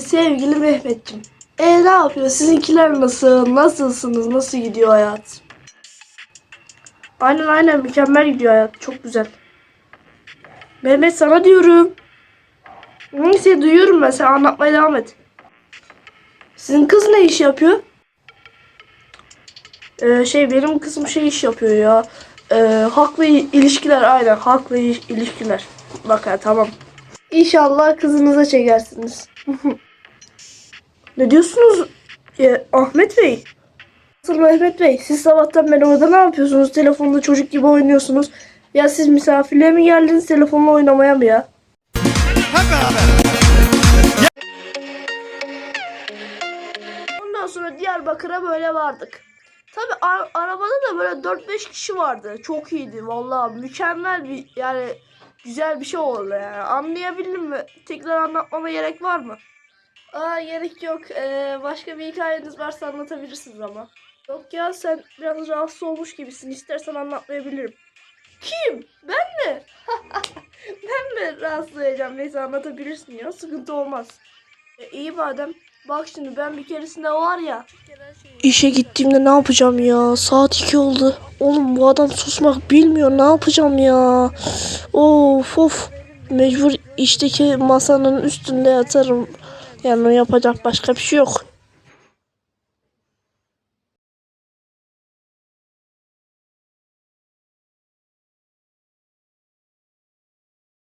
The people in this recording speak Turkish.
Sevgili Mehmetciğim. E ne yapıyor? Sizinkiler nasıl? Nasılsınız? Nasıl gidiyor hayat? Aynen aynen mükemmel gidiyor hayat. Çok güzel. Mehmet sana diyorum. Neyse duyuyorum ben. Sen anlatmaya devam et. Sizin kız ne iş yapıyor? Ee, şey benim kızım şey iş yapıyor ya. Ee, haklı ilişkiler aynen. Haklı il- ilişkiler. Bak ha, tamam. İnşallah kızınıza çekersiniz. ne diyorsunuz Ee, Ahmet Bey? Nasıl Mehmet Bey? Siz sabahtan beri orada ne yapıyorsunuz? Telefonda çocuk gibi oynuyorsunuz. Ya siz misafirliğe mi geldiniz telefonla oynamaya mı ya? Ondan sonra Diyarbakır'a böyle vardık. Tabi arabada da böyle 4-5 kişi vardı. Çok iyiydi vallahi mükemmel bir yani güzel bir şey oldu yani. Anlayabildin mi? Tekrar anlatmama gerek var mı? Aa gerek yok. Ee, başka bir hikayeniz varsa anlatabilirsiniz ama. Yok ya sen biraz rahatsız olmuş gibisin. İstersen anlatmayabilirim. Kim? Ben mi? ben mi rahatsız olacağım? Neyse anlatabilirsin ya. Sıkıntı olmaz. E, iyi madem. Bak şimdi ben bir keresinde var ya. İşe gittiğimde ne yapacağım ya? Saat 2 oldu. Oğlum bu adam susmak bilmiyor. Ne yapacağım ya? Of of. Mecbur işteki masanın üstünde yatarım. Yani yapacak başka bir şey yok.